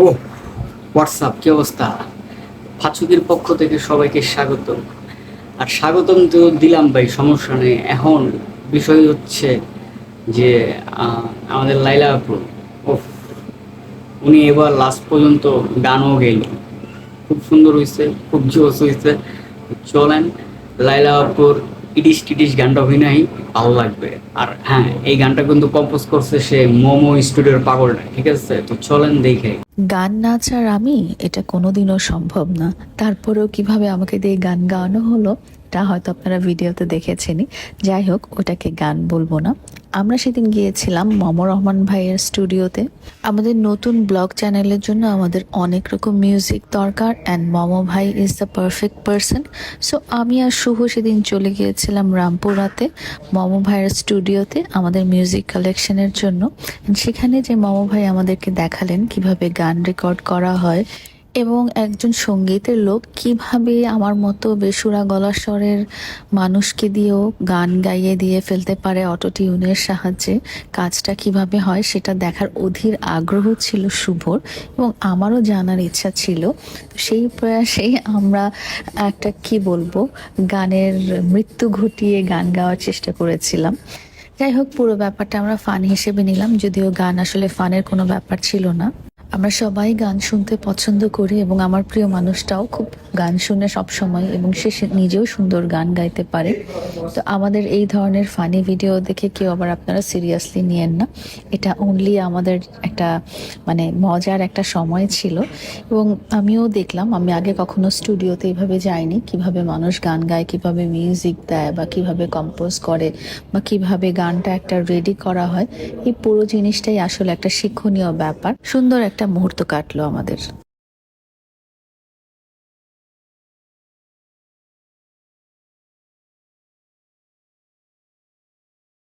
ও WhatsApp কি অবস্থা? ফাচুকের পক্ষ থেকে সবাইকে স্বাগত আর স্বাগতম তো দিলাম ভাই সমস্যা নেই। এখন বিষয় হচ্ছে যে আমাদের লাইলা আপু ওফ, উনি এবার লাস্ট পর্যন্ত গানও গেল খুব সুন্দর হয়েছে খুব জোস হয়েছে চলেন লাইলা আপুর ইটিস টিডিশ গানটা অভিনয়, ভালো লাগবে। আর হ্যাঁ এই গানটা কিন্তু কম্পোজ করছে সে মোমো স্টুডিওর পাগলটা, ঠিক আছে? তো চলেন দেখে। গান নাচ আর আমি, এটা কোনোদিনও সম্ভব না। তারপরেও কীভাবে আমাকে দিয়ে গান গাওয়ানো হলো, তা হয়তো আপনারা ভিডিওতে দেখেছেনই। যাই হোক, ওটাকে গান বলব না। আমরা সেদিন গিয়েছিলাম মম রহমান ভাইয়ের স্টুডিওতে। আমাদের নতুন ব্লগ চ্যানেলের জন্য আমাদের অনেক রকম মিউজিক দরকার অ্যান্ড মম ভাই is the perfect person so আমি আর শুভ সেদিন চলে গিয়েছিলাম রামপুরাতে, মম ভাইয়ের স্টুডিওতে আমাদের মিউজিক কালেকশনের জন্য। সেখানে যে মম ভাই আমাদেরকে দেখালেন কীভাবে গান রেকর্ড করা হয় এবং একজন সঙ্গীতের লোক কীভাবে আমার মতো বেসুরা গলা স্বরের মানুষকে দিয়েও গান গাইয়ে দিয়ে ফেলতে পারে অটো টিউনের সাহায্যে? কাজটা কীভাবে হয় সেটা দেখার অধীর আগ্রহ ছিল শুভর এবং আমারও জানার ইচ্ছা ছিল। সেই প্রয়াসেই আমরা একটা, কি বলব, গানের মৃত্যু ঘটিয়ে গান গাওয়ার চেষ্টা করেছিলাম। যাই হোক, পুরো ব্যাপারটা আমরা ফান হিসেবে নিলাম, যদিও গান আসলে ফানের কোনো ব্যাপার ছিল না। আমরা সবাই গান শুনতে পছন্দ করি এবং আমার প্রিয় মানুষটাও খুব গান শুনে সব সময় এবং সে নিজেও সুন্দর গান গাইতে পারে। তো আমাদের এই ধরনের ফানি ভিডিও দেখে কেউ আবার আপনারা সিরিয়াসলি নিয়েন না। এটা অনলি আমাদের একটা মানে মজার একটা সময় ছিল। এবং আমিও দেখলাম, আমি আগে কখনো স্টুডিওতে এইভাবে যাইনি, কীভাবে মানুষ গান গায়, কীভাবে মিউজিক দেয়, বা কীভাবে কম্পোজ করে, বা কীভাবে গানটা একটা রেডি করা হয়। এই পুরো জিনিসটাই আসলে একটা শিক্ষণীয় ব্যাপার। সুন্দর একটা মুহূর্ত কাটলো আমাদের।